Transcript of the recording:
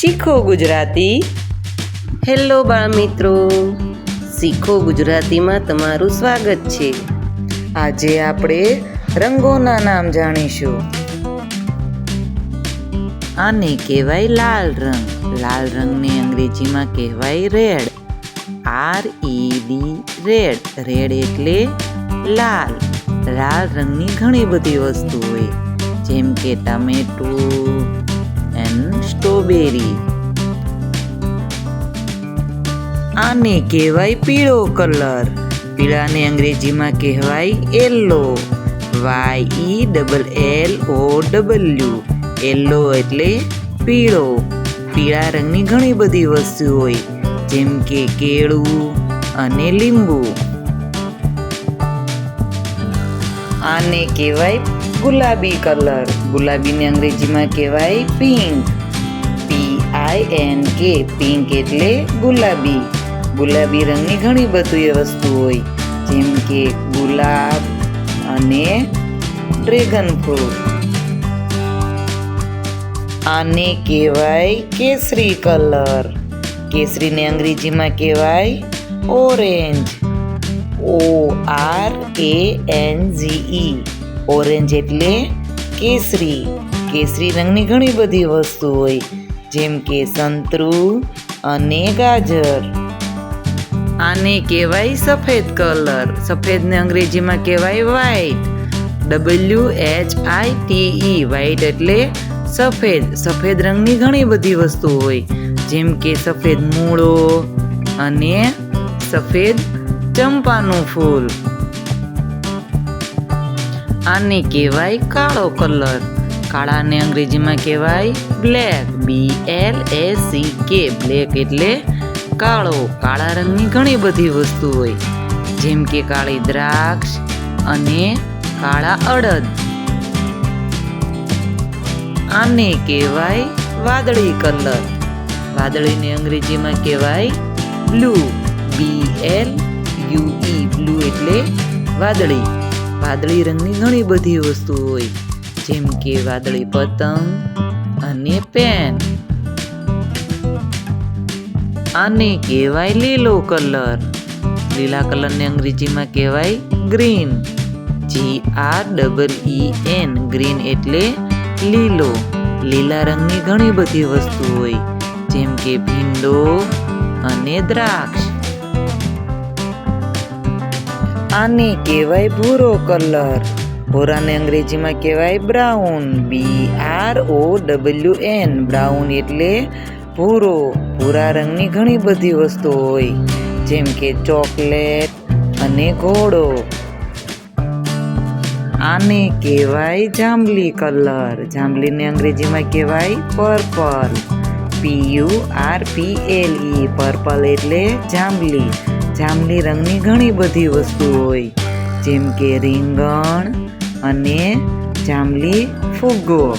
શીખો ગુજરાતી. હેલો બાળ મિત્રો શીખો ગુજરાતીમાં તમારું સ્વાગત છે. આજે આપણે રંગોના નામ જાણીશું. આને કહેવાય લાલ રંગ. લાલ રંગને અંગ્રેજીમાં કહેવાય red. R E D red. Red એટલે લાલ. લાલ રંગની ઘણી બધી વસ્તુ હોય. જેમ કે ટમેટું એન્ડ સ્ટ્રોબેરી. આને કહેવાય પીળો કલર. પીળાને અંગ્રેજીમાં કહેવાય yellow. Y E double L O W. Yellow એટલે પીળો. પીળા રંગની ઘણી બધી વસ્તુ હોય, જેમ કે કેળું અને લીંબુ. આને કહેવાય ગુલાબી કલર. ગુલાબીને અંગ્રેજીમાં કહેવાય pink. P I N K, pink એટલે ગુલાબી. ગુલાબી રંગની ઘણી બધી વસ્તુ હોય, જેમ કે ગુલાબ અને ડ્રેગન ફ્રૂટ. આને કહેવાય કેસરી કલર. કેસરીને અંગ્રેજીમાં કહેવાય orange. O R A N G E. Orange એટલે કેસરી. કેસરી રંગની ઘણી બધી વસ્તુ હોય, જેમ કે સંતરું અને ગાજર. આને કહેવાય સફેદ કલર. સફેદને અંગ્રેજીમાં કહેવાય white W H I T E white એટલે સફેદ. સફેદ રંગની ઘણી બધી વસ્તુ હોય, જેમ કે સફેદ મૂળો અને સફેદ ચંપાનું ફૂલ. આને કહેવાય કાળો કલર. કાળાને અંગ્રેજીમાં કહેવાય black B L A C K black એટલે કાળો, કાળા રંગની ઘણી બધી વસ્તુ હોય. જેમ કે કાળી દ્રાક્ષ અને કાળા અડદ. આને કહેવાય વાદળી કલર. વાદળીને અંગ્રેજીમાં કહેવાય blue B L U E blue એટલે વાદળી. વાદળી રંગની ઘણી બધી વસ્તુ હોય. જેમ કે વાદળી પતંગ અને પેન. આને કહેવાય લીલો કલર. લીલા કલરને અંગ્રેજીમાં કહેવાય green. G R double E N green એટલે લીલો. લીલા રંગની ઘણી બધી વસ્તુ હોય. જેમ કે ભીંડો અને દ્રાક્ષ. આને કહેવાય ભૂરો કલર. ભૂરાને અંગ્રેજીમાં કહેવાય brown. B R O W N brown એટલે ભૂરો. ભૂરા રંગની ઘણી બધી વસ્તુઓ હોય, જેમ કે ચોકલેટ અને ઘોડો. આને કહેવાય જાંબલી કલર. જાંબલીને અંગ્રેજીમાં કહેવાય purple. P U R P L E purple એટલે જાંબલી. જાંબલી રંગની ઘણી બધી વસ્તુઓ હોય જેમ કે રીંગણ અને જાંબલી ફુગ્ગો.